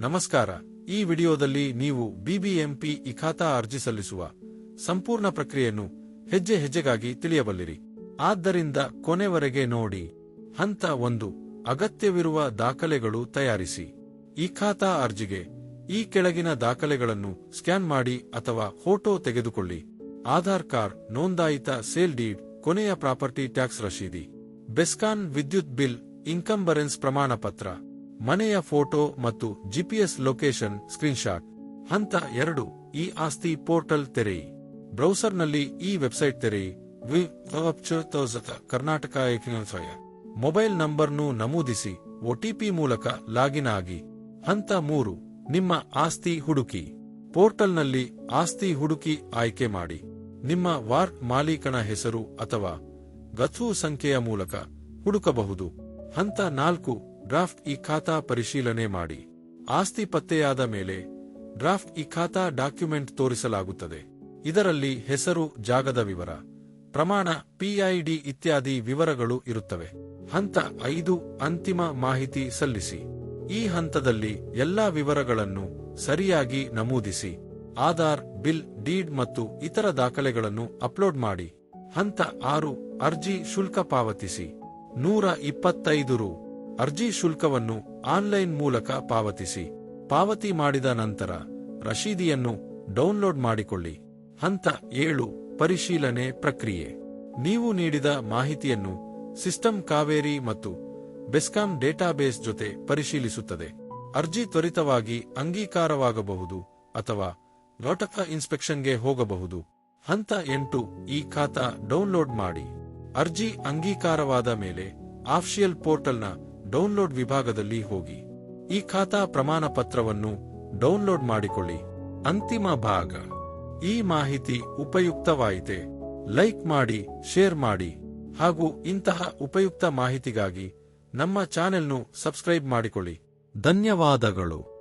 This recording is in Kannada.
ನಮಸ್ಕಾರ. ಈ ವಿಡಿಯೋದಲ್ಲಿ ನೀವು ಬಿಬಿಎಂಪಿ ಇಖಾತಾ ಖಾತಾ ಅರ್ಜಿ ಸಲ್ಲಿಸುವ ಸಂಪೂರ್ಣ ಪ್ರಕ್ರಿಯೆಯನ್ನು ಹೆಜ್ಜೆ ಹೆಜ್ಜೆಗಾಗಿ ತಿಳಿಯಬಲ್ಲಿರಿ. ಆದ್ದರಿಂದ ಕೊನೆವರೆಗೆ ನೋಡಿ. ಹಂತ ಒಂದು. ಅಗತ್ಯವಿರುವ ದಾಖಲೆಗಳು ತಯಾರಿಸಿ. ಇಖಾತಾ ಖಾತಾ ಅರ್ಜಿಗೆ ಈ ಕೆಳಗಿನ ದಾಖಲೆಗಳನ್ನು ಸ್ಕ್ಯಾನ್ ಮಾಡಿ ಅಥವಾ ಫೋಟೋ ತೆಗೆದುಕೊಳ್ಳಿ. ಆಧಾರ್ ಕಾರ್ಡ್, ನೋಂದಾಯಿತ ಸೇಲ್ ಡೀಡ್, ಕೊನೆಯ ಪ್ರಾಪರ್ಟಿ ಟ್ಯಾಕ್ಸ್ ರಶೀದಿ. ಬೆಸ್ಕಾನ್ ವಿದ್ಯುತ್ ಬಿಲ್ ಇನ್ಕಂಬರೆನ್ಸ್ ಪ್ರಮಾಣ ಪತ್ರ ಮನೆಯ ಫೋಟೋ ಮತ್ತು ಜಿಪಿಎಸ್ ಲೊಕೇಶನ್ ಸ್ಕ್ರೀನ್ಶಾಟ್. ಹಂತ ಎರಡು, ಈ ಆಸ್ತಿ ಪೋರ್ಟಲ್ ತೆರೆಯಿ. ಬ್ರೌಸರ್ನಲ್ಲಿ ಈ ವೆಬ್ಸೈಟ್ ತೆರೆಯಿ. ಕರ್ನಾಟಕ. ಮೊಬೈಲ್ ನಂಬರ್ನು ನಮೂದಿಸಿ ಒಟಿಪಿ ಮೂಲಕ ಲಾಗಿನ್ ಆಗಿ. ಹಂತ ಮೂರು, ನಿಮ್ಮ ಆಸ್ತಿ ಹುಡುಕಿ. ಪೋರ್ಟಲ್ನಲ್ಲಿ ಆಸ್ತಿ ಹುಡುಕಿ ಆಯ್ಕೆ ಮಾಡಿ. ನಿಮ್ಮ ವಾರ್ ಮಾಲೀಕನ ಹೆಸರು ಅಥವಾ ಗಥು ಸಂಖ್ಯೆಯ ಮೂಲಕ ಹುಡುಕಬಹುದು. ಹಂತ ನಾಲ್ಕು ಡ್ರಾಫ್ಟ್ ಈ ಖಾತಾ ಪರಿಶೀಲನೆ ಮಾಡಿ. ಆಸ್ತಿ ಪತ್ತೆಯಾದ ಮೇಲೆ ಡ್ರಾಫ್ಟ್ ಈ ಖಾತಾ ಡಾಕ್ಯುಮೆಂಟ್ ತೋರಿಸಲಾಗುತ್ತದೆ. ಇದರಲ್ಲಿ ಹೆಸರು, ಜಾಗದ ವಿವರ, ಪ್ರಮಾಣ ಪಿಐಡಿ ಇತ್ಯಾದಿ ವಿವರಗಳು ಇರುತ್ತವೆ. ಹಂತ ಐದು, ಅಂತಿಮ ಮಾಹಿತಿ ಸಲ್ಲಿಸಿ. ಈ ಹಂತದಲ್ಲಿ ಎಲ್ಲಾ ವಿವರಗಳನ್ನು ಸರಿಯಾಗಿ ನಮೂದಿಸಿ. ಆಧಾರ್, ಬಿಲ್, ಡೀಡ್ ಮತ್ತು ಇತರ ದಾಖಲೆಗಳನ್ನು ಅಪ್ಲೋಡ್ ಮಾಡಿ. ಹಂತ ಆರು, ಅರ್ಜಿ ಶುಲ್ಕ ಪಾವತಿಸಿ. ನೂರ ಇಪ್ಪತ್ತೈದು ರು. ಅರ್ಜಿ ಶುಲ್ಕವನ್ನು ಆನ್ಲೈನ್ ಮೂಲಕ ಪಾವತಿಸಿ. ಪಾವತಿ ಮಾಡಿದ ನಂತರ ರಶೀದಿಯನ್ನು ಡೌನ್ಲೋಡ್ ಮಾಡಿಕೊಳ್ಳಿ. ಹಂತ ಏಳು, ಪರಿಶೀಲನೆ ಪ್ರಕ್ರಿಯೆ. ನೀವು ನೀಡಿದ ಮಾಹಿತಿಯನ್ನು ಸಿಸ್ಟಮ್ ಕಾವೇರಿ ಮತ್ತು ಬೆಸ್ಕಾಂ ಡೇಟಾಬೇಸ್ ಜೊತೆ ಪರಿಶೀಲಿಸುತ್ತದೆ. ಅರ್ಜಿ ತ್ವರಿತವಾಗಿ ಅಂಗೀಕಾರವಾಗಬಹುದು ಅಥವಾ ಲೋಟಕ ಇನ್ಸ್ಪೆಕ್ಷನ್ಗೆ ಹೋಗಬಹುದು. ಹಂತ ಎಂಟು, ಈ ಖಾತಾ ಡೌನ್ಲೋಡ್ ಮಾಡಿ. ಅರ್ಜಿ ಅಂಗೀಕಾರವಾದ ಮೇಲೆ ಆಫ್ಷಿಯಲ್ ಪೋರ್ಟಲ್ನ ಡೌನ್ಲೋಡ್ ವಿಭಾಗದಲ್ಲಿ ಹೋಗಿ. ಈ ಖಾತಾ ಪ್ರಮಾಣ ಪತ್ರವನ್ನು ಡೌನ್ಲೋಡ್ ಮಾಡಿಕೊಳ್ಳಿ. ಅಂತಿಮ ಭಾಗ. ಈ ಮಾಹಿತಿ ಉಪಯುಕ್ತವಾಯಿತೆ. ಲೈಕ್ ಮಾಡಿ, ಶೇರ್ ಮಾಡಿ. ಹಾಗೂ ಇಂತಹ ಉಪಯುಕ್ತ ಮಾಹಿತಿಗಾಗಿ ನಮ್ಮ ಚಾನೆಲ್ನು ಸಬ್ಸ್ಕ್ರೈಬ್ ಮಾಡಿಕೊಳ್ಳಿ. ಧನ್ಯವಾದಗಳು.